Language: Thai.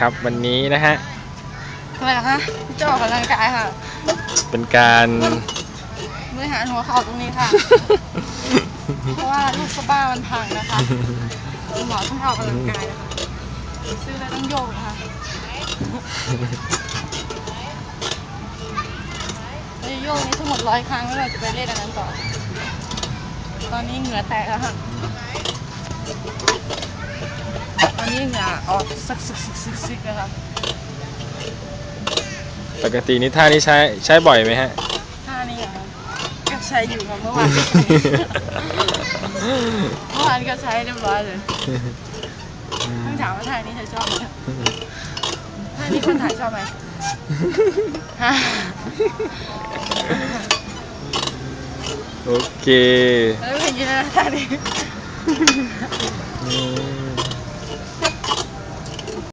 ครับวันนี้นะฮะทำไมล่ะคะจะออกกำลังกายค่ะ เป็นการ บริหารหัวเข่าตรงนี้ค่ะ เพราะว่าลูกสะบ้ามันพังนะคะคุณหมอต้องออกกำลังกายนะคะซื้อแล้วต้องโยกนะคะเราจะโยกนี้ทั้งหมดร้อยครั้งแล้วเราจะไปเล่นอันนั้นต่อ ตอนนี้เหงื่อแตกแล้วค่ะ ตอนนี้เหงื่อออกซึกซึกซึกซึกซึกนะคะปกตินี่ท่านี้ใช้ใช้บ่อยไหมฮะ ท่านี้เหรอคะก็ใช้อยู่ค่ะเมื่อวานก็ใช้เมื่อวานก็ใช้เรียบร้อยเลยต้องถามว่าท่านี้เธอชอบไหมท่านี้คนถ่ายชอบไหมฮะโอเคแล้วเป็นอยังไงนะท่านี้อืม